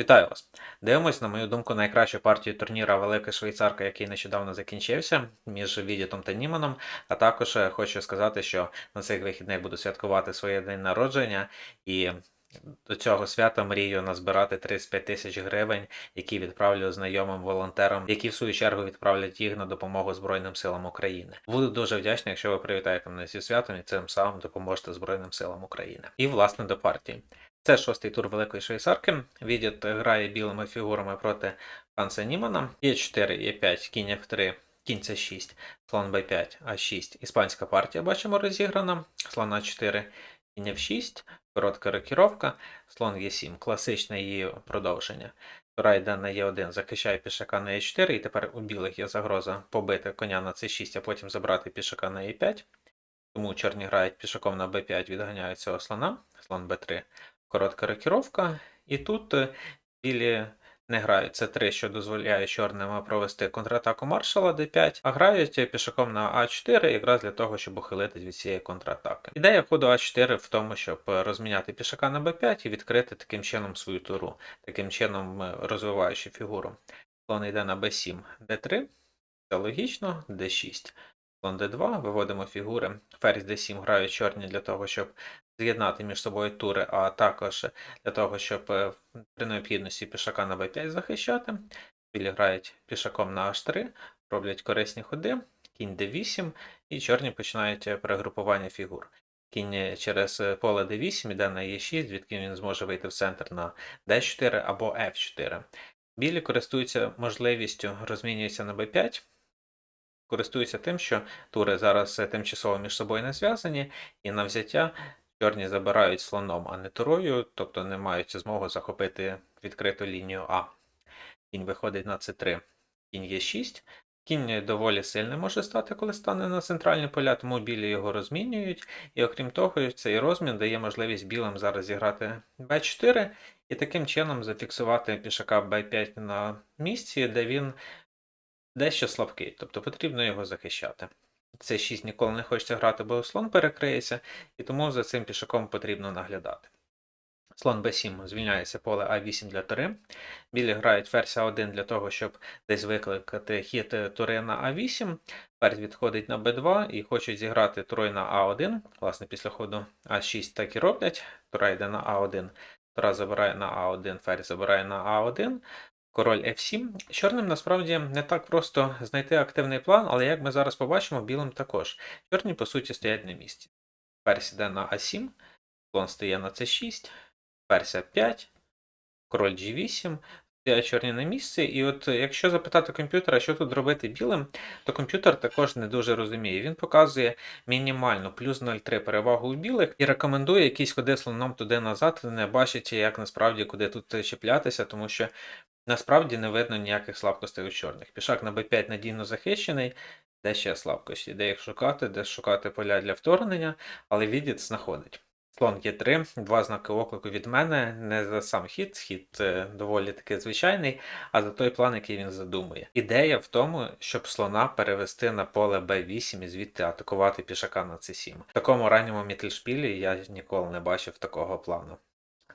Вітаю вас! Дивимось, на мою думку, найкращу партію турніра Велика Швейцарка, який нещодавно закінчився між Відітом та Німаном. А також е, хочу сказати, що на цих вихідних буду святкувати своє день народження і до цього свята мрію назбирати 35 тисяч гривень, які відправлю знайомим волонтерам, які в свою чергу відправлять їх на допомогу Збройним силам України. Буду дуже вдячний, якщо ви привітаєте мене зі святом і цим самим допоможете Збройним силам України. І власне до партії. Це шостий тур Великої Швейцарки. Відіт грає білими фігурами проти Ханса Німана. Є 4, є 5, кінь F3, кінь C6, слон B5, А6. Іспанська партія бачимо розіграна. Слон А4, кінь F6, коротка рокіровка, слон Е7, класичне її продовження. Тура йде на Е1, захищає пішака на Е4, і тепер у білих є загроза побити коня на С6, а потім забрати пішака на Е5. Тому чорні грають пішаком на Б5, відганяють цього слона, слон Б3, коротка рокіровка. І тут е, білі не грають це 3, що дозволяє чорним провести контратаку маршала d5, а грають пішаком на А4 якраз для того, щоб ухилитись від цієї контратаки. Ідея ходу А4 в тому, щоб розміняти пішака на Б5 і відкрити таким чином свою туру, таким чином е, розвиваючи фігуру. Слон йде на Б7, Д3, це логічно, Д6. Слон d2, виводимо фігури. Ферзь d7 грають чорні для того, щоб з'єднати між собою тури, а також для того, щоб е, при необхідності пішака на b5 захищати. Білі грають пішаком на h3, роблять корисні ходи, кінь d8, і чорні починають е, перегрупування фігур. Кінь через е, поле d8 іде на e6, звідки він зможе вийти в центр на d4 або f4. Білі користуються можливістю розмінюються на b5 користуються тим, що тури зараз тимчасово між собою не зв'язані, і на взяття чорні забирають слоном, а не турою, тобто не мають змогу захопити відкриту лінію А. Кінь виходить на С3, кінь є 6. Кінь доволі сильний може стати, коли стане на центральні поля, тому білі його розмінюють. І окрім того, цей розмін дає можливість білим зараз зіграти Б4 і таким чином зафіксувати пішака Б5 на місці, де він дещо слабкий, тобто потрібно його захищати. Це 6 ніколи не хочеться грати, бо слон перекриється, і тому за цим пішаком потрібно наглядати. Слон b7 звільняється поле А8 для тури. Білі грають ферзь А1 для того, щоб десь викликати хід тури на А8. Ферзь відходить на Б2 і хочуть зіграти турою на А1. Власне, після ходу А6 так і роблять. Тура йде на А1, тура забирає на А1, ферзь забирає на А1. Король F7. Чорним насправді не так просто знайти активний план, але як ми зараз побачимо, білим також. Чорні, по суті, стоять на місці. Ферзь йде на А7, слон стає на С6, ферзь А5, король G8, стоять чорні на місці. І от якщо запитати комп'ютера, що тут робити білим, то комп'ютер також не дуже розуміє. Він показує мінімальну плюс 0,3 перевагу у білих і рекомендує якісь ходи слоном туди-назад, не бачить, як насправді куди тут чіплятися, тому що Насправді не видно ніяких слабкостей у чорних. Пішак на b5 надійно захищений, де ще слабкості, де їх шукати, де шукати поля для вторгнення, але відід знаходить. Слон Є3, два знаки оклику від мене, не за сам хід, хід е, доволі таки звичайний, а за той план, який він задумує. Ідея в тому, щоб слона перевести на поле Б8 і звідти атакувати пішака на С7. В такому ранньому мітльшпілі я ніколи не бачив такого плану.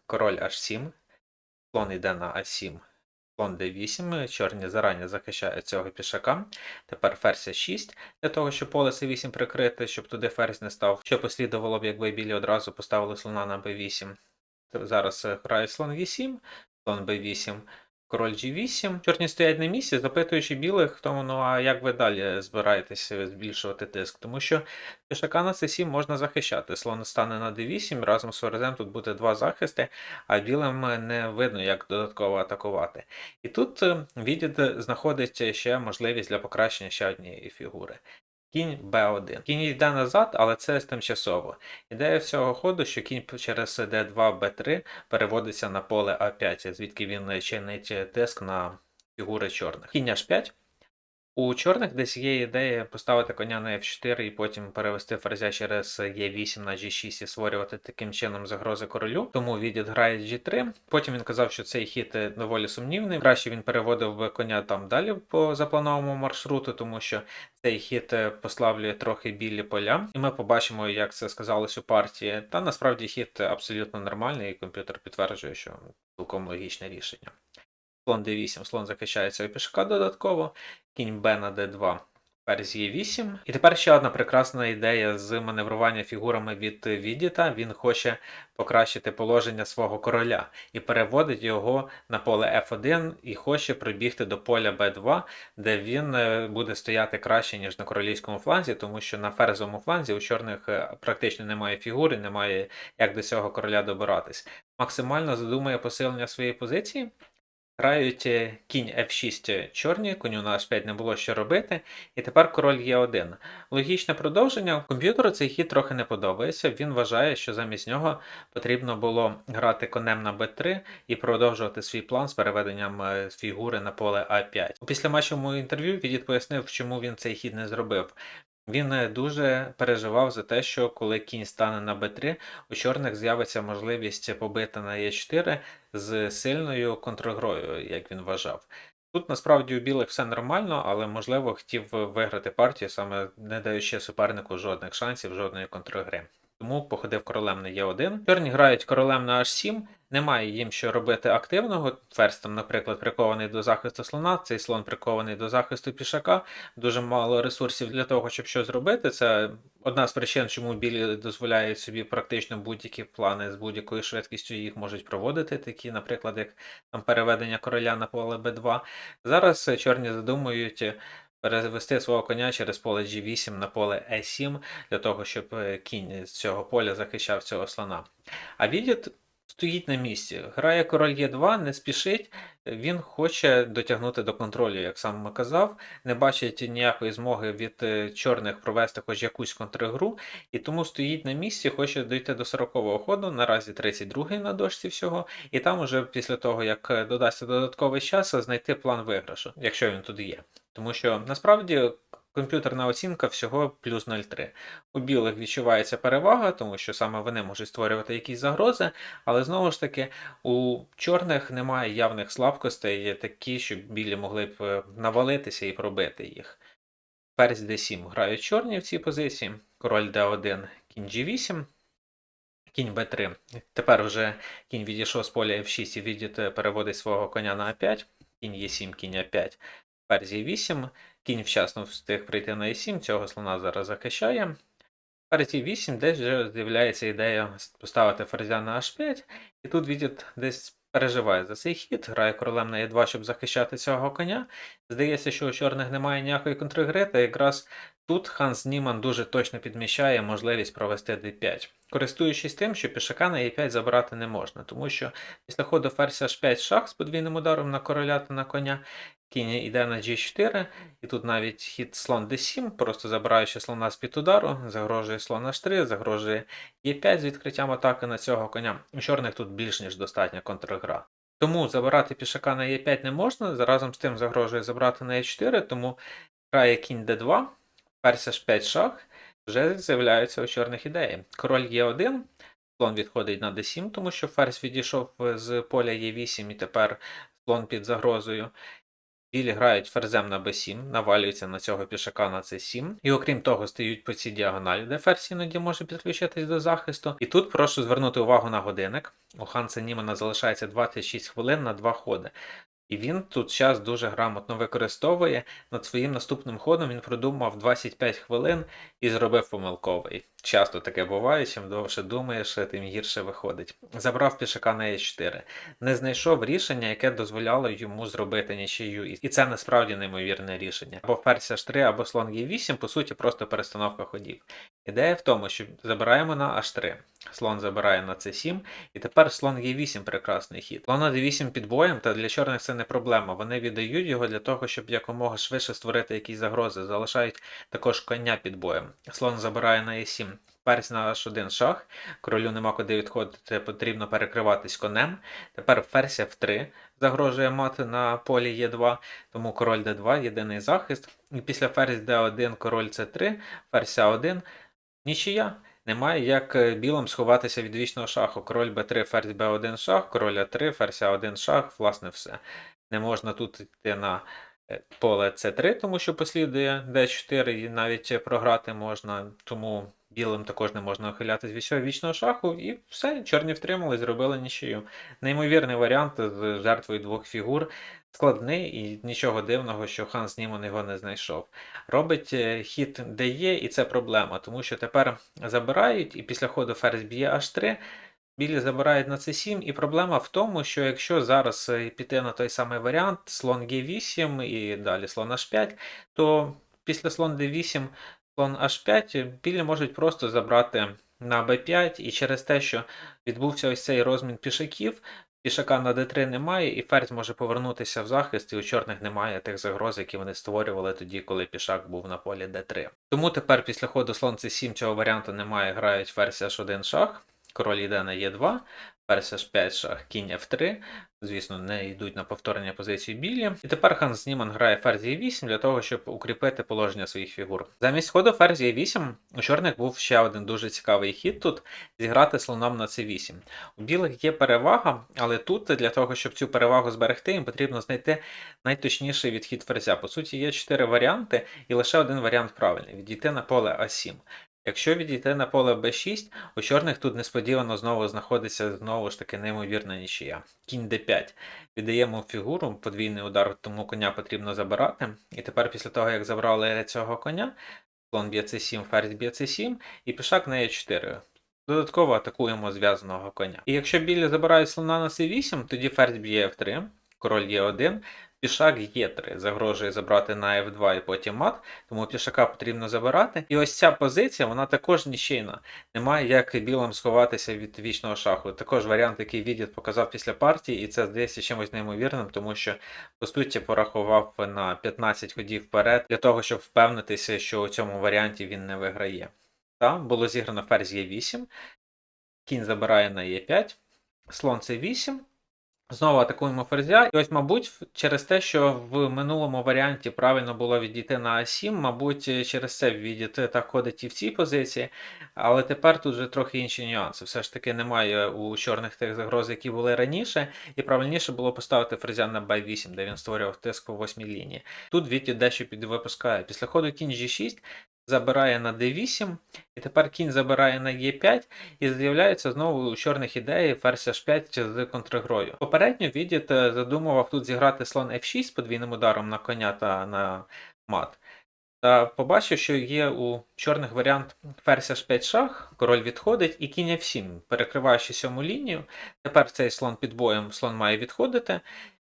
Король H7, слон йде на А7. Слон d8, чорні зарані захищають цього пішака. Тепер ферзь 6 для того, щоб поле c8 прикрити, щоб туди ферзь не став. Що послідувало б, якби білі одразу поставили слона на b8. Зараз грає слон e7, слон b8, король g8. Чорні стоять на місці, запитуючи білих, тому ну а як ви далі збираєтеся збільшувати тиск? Тому що пішака на c7 можна захищати. Слон стане на d8, разом з ферзем тут буде два захисти, а білим не видно, як додатково атакувати. І тут е, відід знаходить ще можливість для покращення ще однієї фігури. Кінь b1. Кінь йде назад, але це тимчасово. Ідея всього ходу, що кінь через d2, b3 переводиться на поле А5, звідки він чинить тиск на фігури чорних. Кінь h5. У чорних десь є ідея поставити коня на F4 і потім перевести ферзя через E8 на G6 і створювати таким чином загрози королю. Тому відід грає G3. Потім він казав, що цей хід е, доволі сумнівний. Краще він переводив би коня там далі по запланованому маршруту, тому що цей хід е, послаблює трохи білі поля, і ми побачимо, як це сказалось у партії. Та насправді хід абсолютно нормальний, і комп'ютер підтверджує, що цілком логічне рішення. Слон d8, слон захищає цього пішака додатково, кінь b на d2, ферзь e8. І тепер ще одна прекрасна ідея з маневрування фігурами від Відіта. Він хоче покращити положення свого короля і переводить його на поле F1 і хоче прибігти до поля B2, де він е, буде стояти краще, ніж на королівському фланзі, тому що на ферзовому фланзі у чорних е, практично немає фігури, немає як до цього короля добиратись. Максимально задумує посилення своєї позиції. Грають е, кінь F6 чорні, коню на H5 не було що робити, і тепер король Е1. Логічне продовження. Комп'ютеру цей хід трохи не подобається. Він вважає, що замість нього потрібно було грати конем на b3 і продовжувати свій план з переведенням е, фігури на поле А5. Після матчовому інтерв'ю Відіт пояснив, чому він цей хід не зробив. Він е, дуже переживав за те, що коли кінь стане на b3, у чорних з'явиться можливість побити на e4 з сильною контргрою, як він вважав. Тут насправді у білих все нормально, але можливо хотів виграти партію, саме не даючи супернику жодних шансів, жодної контргри. Тому походив королем на Е1. Чорні грають королем на H7. Немає їм що робити активного. Ферзь там, наприклад, прикований до захисту слона, цей слон прикований до захисту пішака. Дуже мало ресурсів для того, щоб щось зробити. Це одна з причин, чому білі дозволяють собі практично будь-які плани з будь-якою швидкістю їх можуть проводити, такі, наприклад, як там переведення короля на поле Б2. Зараз чорні задумують перевести свого коня через поле G8 на поле E7 для того, щоб е, кінь з цього поля захищав цього слона. А Відіт стоїть на місці, грає король Е2, не спішить, він хоче дотягнути до контролю, як сам казав, не бачить ніякої змоги від е, чорних провести хоч якусь контригру, і тому стоїть на місці, хоче дійти до 40-го ходу, наразі 32-й на дошці всього, і там уже після того, як е, додасться додатковий час, знайти план виграшу, якщо він тут є. Тому що насправді комп'ютерна оцінка всього плюс 0,3. У білих відчувається перевага, тому що саме вони можуть створювати якісь загрози, але знову ж таки у чорних немає явних слабкостей, є такі, щоб білі могли б е, навалитися і пробити їх. Ферзь d7 грають чорні в цій позиції, король d1, кінь g8. Кінь b3. Тепер вже кінь відійшов з поля f6 і відід переводить свого коня на a5, кінь e7, кінь a5, ферзь e8, Кінь вчасно встиг прийти на e7, цього слона зараз захищає. Ферзь e8 десь вже з'являється ідея поставити ферзя на h5, і тут відід десь переживає за цей хід, грає королем на e2, щоб захищати цього коня. Здається, що у чорних немає ніякої контргри, та якраз тут Ханс Німан дуже точно підміщає можливість провести d5. Користуючись тим, що пішака на e5 забрати не можна, тому що після ходу ферзь h5 шах з подвійним ударом на короля та на коня, Кінь йде на G4, і тут навіть хід слон D7, просто забираючи слона з під удару, загрожує слон H3, загрожує Е5 з відкриттям атаки на цього коня. У чорних тут більш ніж достатня контргра. Тому забирати пішака на Е5 не можна, разом з тим загрожує забрати на Е4, тому грає кінь D2, ферзь H5 шах, вже з'являються у чорних ідеї. Король Е1. Слон відходить на d7, тому що ферзь відійшов з поля Е8 і тепер слон під загрозою. Білі грають ферзем на b7, навалюються на цього пішака на c7. І окрім того, стають по цій діагоналі, де ферзь іноді може підключитись до захисту. І тут прошу звернути увагу на годинник. У Ханса Німена залишається 26 хвилин на два ходи. І він тут час дуже грамотно використовує. Над своїм наступним ходом він продумав 25 хвилин і зробив помилковий. Часто таке буває, чим довше думаєш, тим гірше виходить. Забрав пішака на Е4, не знайшов рішення, яке дозволяло йому зробити нічию. І це насправді неймовірне рішення. Або ферзь H3, або слон Е8, по суті, просто перестановка ходів. Ідея в тому, що забираємо на H3. Слон забирає на c7, і тепер слон Е8 прекрасний хід. Слон на d8 під боєм, та для чорних це не проблема. Вони віддають його для того, щоб якомога швидше створити якісь загрози. Залишають також коня під боєм. Слон забирає на e7. Перець на h1 шах, королю нема куди відходити, потрібно перекриватись конем. Тепер ферзь f3, загрожує мати на полі Е2, тому король Д2 єдиний захист. І після ферзь Д1, король С3, ферзь А1, нічия. Немає як е, білим сховатися від вічного шаху. Король Б3, ферзь Б1 шах, король А3, ферзь А1 шах, власне, все. Не можна тут йти на е, поле С3, тому що послідує Д4 і навіть програти можна, тому білим також не можна ухилятись від цього вічного шаху, і все, чорні втримали, зробили нічию. Неймовірний варіант з жертвою двох фігур. Складний і нічого дивного, що хан Німон його не знайшов. Робить е, хід де є, і це проблема, тому що тепер забирають, і після ходу ферзь б'є H3, білі забирають на c7, і проблема в тому, що якщо зараз е, піти на той самий варіант, слон G8 і далі слон H5, то після слон D8, слон H5 білі можуть просто забрати на b5, і через те, що відбувся ось цей розмін пішаків, Пішака на d3 немає, і ферзь може повернутися в захист, і у чорних немає тих загроз, які вони створювали тоді, коли пішак був на полі d3. Тому тепер після ходу слон c7 цього варіанту немає, грають ферзь h1 шах, король йде на e2, ферзь h5 шах, кінь f3. Звісно, не йдуть на повторення позиції білі. І тепер хан Німан грає ферзь e8 для того, щоб укріпити положення своїх фігур. Замість ходу ферзь e8 у чорних був ще один дуже цікавий хід тут зіграти слоном на c8. У білих є перевага, але тут для того, щоб цю перевагу зберегти, їм потрібно знайти найточніший відхід ферзя. По суті, є чотири варіанти, і лише один варіант правильний відійти на поле А7. Якщо відійти на поле b6, у чорних тут несподівано знову знаходиться знову ж таки неймовірна нічия. Кінь d5. Віддаємо фігуру, подвійний удар, тому коня потрібно забирати. І тепер, після того, як забрали цього коня, слон б'є c7, ферзь б'є c7, і пішак на e4. Додатково атакуємо зв'язаного коня. І якщо білі забирають слона на c8, тоді ферзь б'є f3, король Е1, пішак Е3 загрожує забрати на F2 і потім мат, тому пішака потрібно забирати. І ось ця позиція, вона також нічийна. Немає як білим сховатися від вічного шаху. Також варіант, який Відіт показав після партії, і це здається чимось неймовірним, тому що, по суті, порахував на 15 ходів вперед для того, щоб впевнитися, що у цьому варіанті він не виграє. Там було зіграно ферзь Е8, кінь забирає на Е5, слон С8. Знову атакуємо ферзя. І ось, мабуть, через те, що в минулому варіанті правильно було відійти на А7, мабуть, через це відійти так ходить і в цій позиції. Але тепер тут вже трохи інші нюанси. Все ж таки немає у чорних тих загроз, які були раніше, і правильніше було поставити ферзя на Б8, де він створював тиск по восьмій лінії. Тут Віті дещо підвипускає. Після ходу кінь G6 забирає на d8, і тепер кінь забирає на e5, і з'являється знову у чорних ідеї ферзь h5 з контргрою. Попередньо Відіт задумував тут зіграти слон f6 з подвійним ударом на коня та на мат. Та побачив, що є у чорних варіант ферзь h5 шах, король відходить, і кінь f7, перекриваючи сьому лінію. Тепер цей слон під боєм слон має відходити.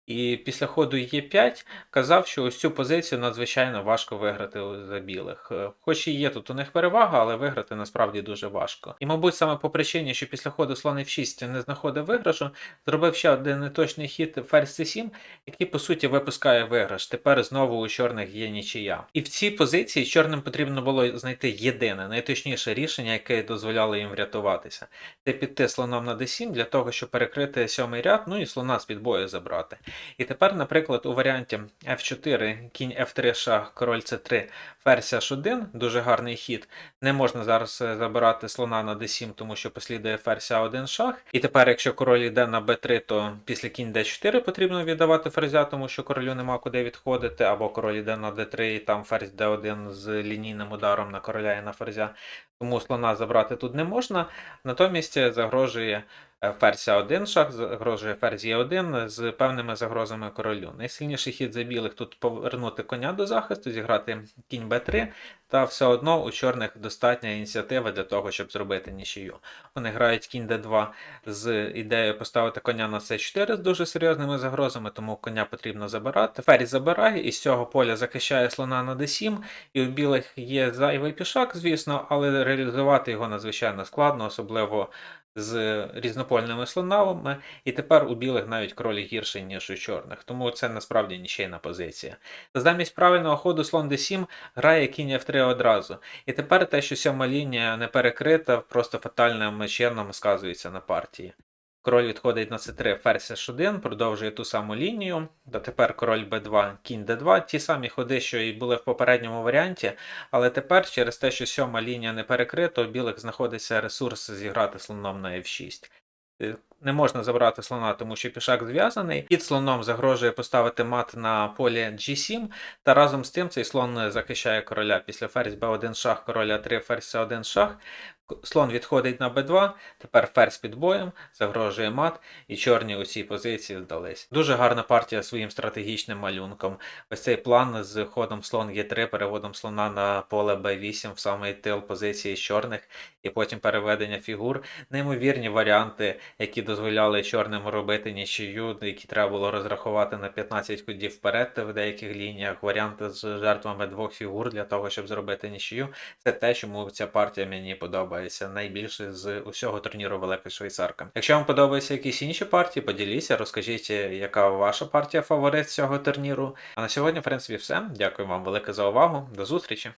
І після ходу Е5 казав, що ось цю позицію надзвичайно важко виграти за білих. Е, Хоч і є тут у них перевага, але виграти насправді дуже важко. І, мабуть, саме по причині, що після ходу слон F6 не знаходив виграшу, зробив ще один неточний хід ферзь C7, який, по суті, випускає виграш. Тепер знову у чорних є нічия. І в цій позиції чорним потрібно було знайти єдине, найточніше рішення, яке дозволяло їм врятуватися. Це піти слоном на d7 для того, щоб перекрити сьомий ряд, ну і слона з під бою забрати. І тепер, наприклад, у варіанті F4, кінь F3 шах, король C3, ферзь H1, дуже гарний хід. Не можна зараз е, забирати слона на D7, тому що послідує ферзь А1 шах. І тепер, якщо король йде на B3, то після кінь D4 потрібно віддавати ферзя, тому що королю нема куди відходити, або король йде на D3, і там ферзь D1 з лінійним ударом на короля і на ферзя. Тому слона забрати тут не можна. Натомість загрожує ферзь А1 шах, загрожує ферзь Е1 з певними загрозами королю. Найсильніший хід за білих тут повернути коня до захисту, зіграти кінь Б3, та все одно у чорних достатня ініціатива для того, щоб зробити нічию. Вони грають кінь Д2 з ідеєю поставити коня на С4 з дуже серйозними загрозами, тому коня потрібно забирати. Ферзь забирає і з цього поля захищає слона на d7, і у білих є зайвий пішак, звісно, але реалізувати його надзвичайно складно, особливо з різнопольними слонами, і тепер у білих навіть кролі гірший, ніж у чорних, тому це насправді нічийна позиція. Замість правильного ходу слон d7 грає кінь f3 одразу. І тепер те, що сьома лінія не перекрита, просто фатальним чином сказується на партії. Король відходить на c3, ферзь h1, продовжує ту саму лінію. Та тепер король b2, кінь d2. Ті самі ходи, що і були в попередньому варіанті. Але тепер, через те, що сьома лінія не перекрита, у білих знаходиться ресурс зіграти слоном на f6. Е, Не можна забрати слона, тому що пішак зв'язаний. Під слоном загрожує поставити мат на полі G7, та разом з тим цей слон захищає короля. Після ферзь b1 шах, король a3, ферзь c1 шах. Слон відходить на b2, тепер ферзь під боєм, загрожує мат, і чорні у цій позиції здались. Дуже гарна партія своїм стратегічним малюнком. Ось цей план з ходом слон Е3, переводом слона на поле Б8 в самий тил позиції чорних, і потім переведення фігур. Неймовірні варіанти, які дозволяли чорним робити нічию, які треба було розрахувати на 15 ходів вперед в деяких лініях. Варіанти з жертвами двох фігур для того, щоб зробити нічию. Це те, чому ця партія мені подобається найбільше з усього турніру Велика Швейцарка. Якщо вам подобаються якісь інші партії, поділіться, розкажіть, яка ваша партія фаворит цього турніру. А на сьогодні, в принципі, все. Дякую вам велике за увагу. До зустрічі!